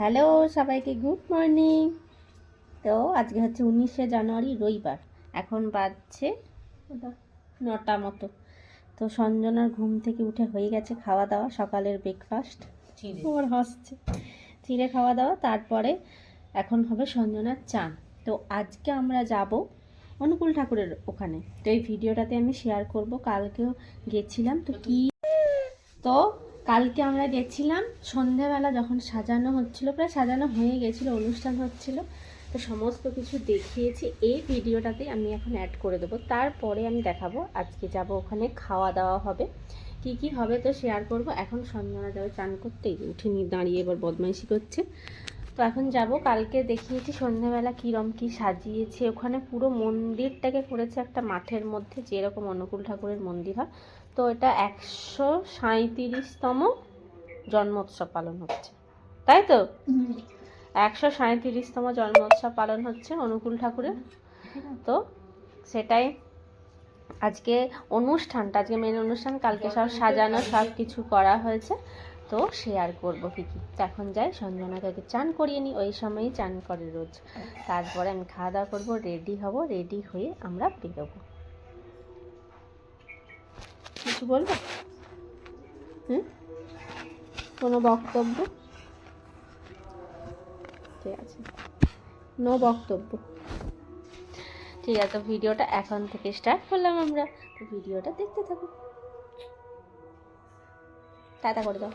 Hello সবাইকে good morning. তো আজকে হচ্ছে উনিশে জানুয়ারি রবিবার। এখন বাজছে নটা মতো। তো সঞ্জনার ঘুম থেকে উঠে হয়ে গেছে খাওয়া দাওয়া সকালের ব্রেকফাস্ট ওর হাসছে চিড়ে খাওয়া দাওয়া তারপরে এখন হবে সঞ্জনার চান। তো আজকে আমরা যাব অনুকূল ঠাকুরের ওখানে। তো এই ভিডিওটাতে আমি শেয়ার করব কালকেও গেছিলাম। তো কি তো কালকে আমরা গেছিলাম, সন্ধেবেলা যখন সাজানো হচ্ছিল, প্রায় সাজানো হয়ে গেছিল, অনুষ্ঠান হচ্ছিল, তো সমস্ত কিছু দেখিয়েছি, এই ভিডিওটাতে আমি এখন অ্যাড করে দেবো। তারপরে আমি দেখাবো, আজকে যাব ওখানে, খাওয়া দাওয়া হবে। কি কি হবে তো শেয়ার করব। এখন সন্ধ্যা যাবে, চান করতে উঠে নিয়ে দাঁড়িয়ে এবার বদমাইশি করছে। তো এখন যাব, কালকে দেখিয়েছি সন্ধ্যাবেলা কীরম কি সাজিয়েছে। ওখানে পুরো মন্দিরটাকে করেছে একটা মাঠের মধ্যে, যেরকম অনুকূল ঠাকুরের মন্দির হয়। তো এটা একশো সাঁইত্রিশতম জন্মোৎসব পালন হচ্ছে। তাই তো? একশো সাঁইত্রিশতম জন্মোৎসব পালন হচ্ছে অনুকূল ঠাকুরের। তো সেটাই আজকে অনুষ্ঠানটা, আজকে মেন অনুষ্ঠান, কালকে সব সাজানো, সব কিছু করা হয়েছে। তো শেয়ার করব কি কি। এখন যাই, সঞ্জনাকে চান করিয়ে নিই, ওই সময়ই চান করে রোজ। তারপরে আমি খাওয়া দাওয়া করব রেডি হব রেডি হয়ে আমরা বেরোবো। কিছু বলবে? হুম? কোনো বক্তব্য? ঠিক আছে। নো বক্তব্য। ঠিক আছে, ভিডিওটা এখন থেকে স্টার্ট করলাম আমরা। তো ভিডিওটা দেখতে থাকুন টাটা করে দাও।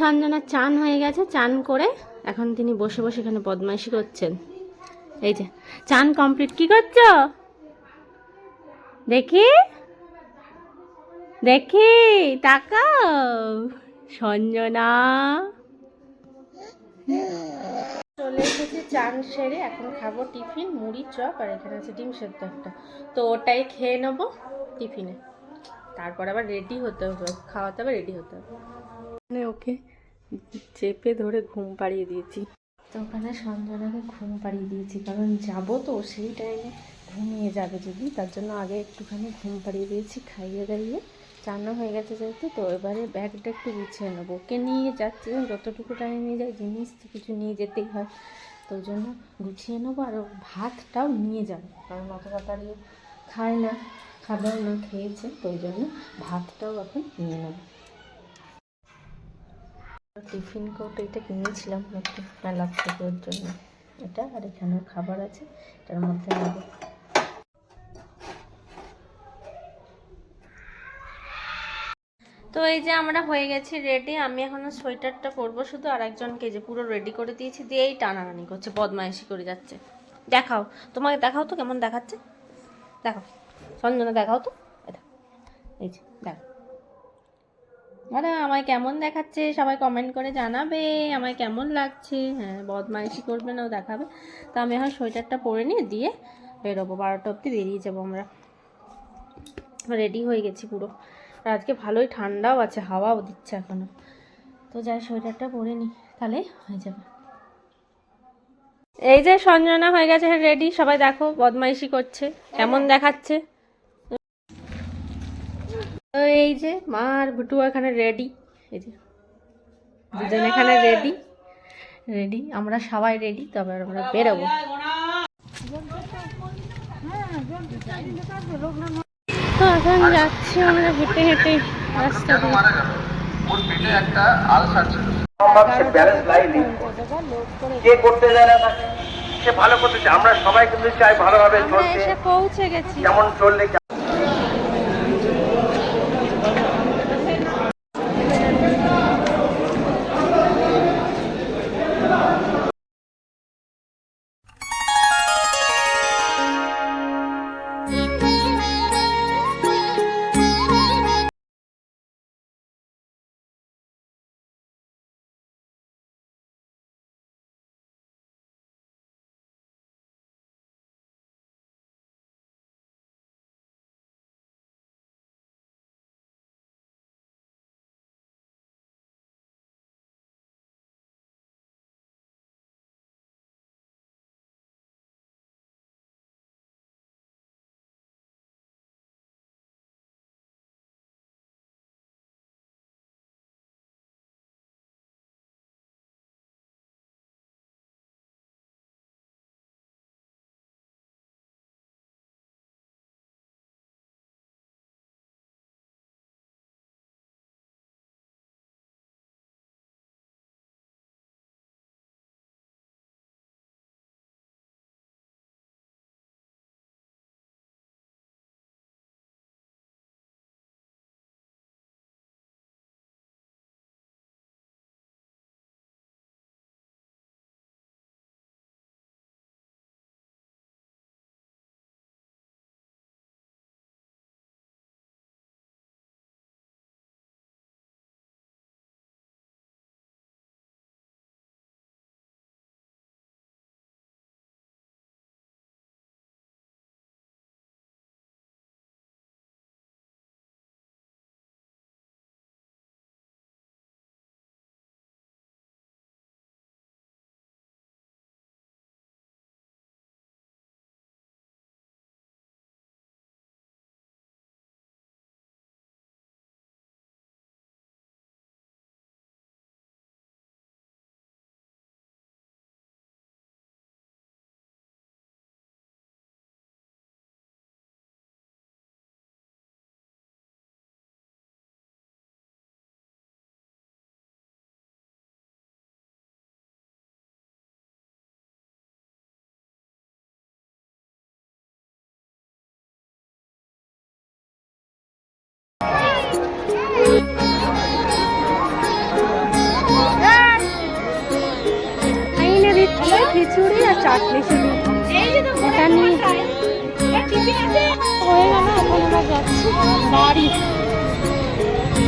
সঞ্জনা চান হয়ে গেছে, চান করে এখন তিনি বসে বসে এখানে বদমাইশি করছেন। এই যে, চান কমপ্লিট। কি করছ? দেখি দেখি, তাকাও। সঞ্জনা। চলে এসেছি চান সেরে, এখন খাব টিফিন, মুড়ি, চপ, আর এখানে আছে ডিম সেদ্ধ একটা। তো ওটাই খেয়ে নেব টিফিনে। তারপর আবার রেডি হতে হবে, খাওয়াতে হবে, রেডি হতে হবে। ওকে চেপে ধরে ঘুম পাড়িয়ে দিয়েছি। তো ওখানে সঞ্জনাকে ঘুম পাড়িয়ে দিয়েছি, কারণ যাব তো সেই টাইমে ঘুমিয়ে যাবে যদি, তার জন্য আগে একটুখানি ঘুম পাড়িয়ে দিয়েছি খাইয়ে দাইয়ে। চানো হয়ে গেছে যেহেতু, তো এবারে ব্যাগটা একটু গুছিয়ে নেব। ওকে নিয়ে যাচ্ছি, যতটুকু টাইমে যায় জিনিস তো কিছু নিয়ে যেতেই হয়। তো ওই জন্য গুছিয়ে নেব আর ভাতটাও নিয়ে যাবে, কারণ অত তাড়াতাড়ি খায় না খাবার না, খেয়েছে, তো ওই জন্য ভাতটাও এখন নিয়ে নেব। টিফিন কোট এটা কিনেছিলাম, একটু মেলার থেকে জন্য। এটা আর এখানেও খাবার আছে, এটার মধ্যে তো এই যে আমরা হয়ে গেছি রেডি আমি এখনও সোয়েটারটা পরবো শুধু আর একজনকে যে পুরো রেডি করে দিয়েছি দিয়েই টানাটানি করছে, বদমাইশি করে যাচ্ছে। দেখাও, তোমাকে দেখাও তো কেমন দেখাচ্ছে? দেখো সঞ্জনা দেখাও তো। এই। এই যে। দেখো আরে আমায় কেমন দেখাচ্ছে সবাই কমেন্ট করে জানাবে, আমায় কেমন লাগছে? হ্যাঁ বদমাইশি করবে না, ও দেখাবে। তো আমি এখন সোয়েটারটা পরে নিয়ে দিয়ে বেরোবো। বারোটা অবধি বেরিয়ে যাব আমরা। রেডি হয়ে গেছি পুরো। আজকে ভালোই ঠান্ডাও আছে, হাওয়াও দিচ্ছে এখনও তো যাই, সোয়েটারটা পরে নিই তাহলে হয়ে যাবে। এই যে সঞ্জনা হয়ে গেছে রেডি সবাই দেখো, বদমাইশি করছে। কেমন দেখাচ্ছে? তো এই যে মা আর ভুটু এখানে রেডি এই যে দুজন এখানে রেডি রেডি আমরা সবাই রেডি তবে আমরা বেরোবো। তো এখন যাচ্ছি আমরা হেঁটে হেঁটে রাস্তা দিয়ে। একটা আলসার ছিল সে কে করতে দেয় না। সে ভালো করতে চায় আমরা সবাই কিন্তু চাই ভালোভাবে চলতে। এসে পৌঁছে গেছি। কেমন চললে খিচুড়ি আর চাটনি শুধু। এটা নিয়ে হয়ে গেল এখন আমরা যাচ্ছি বাড়ি।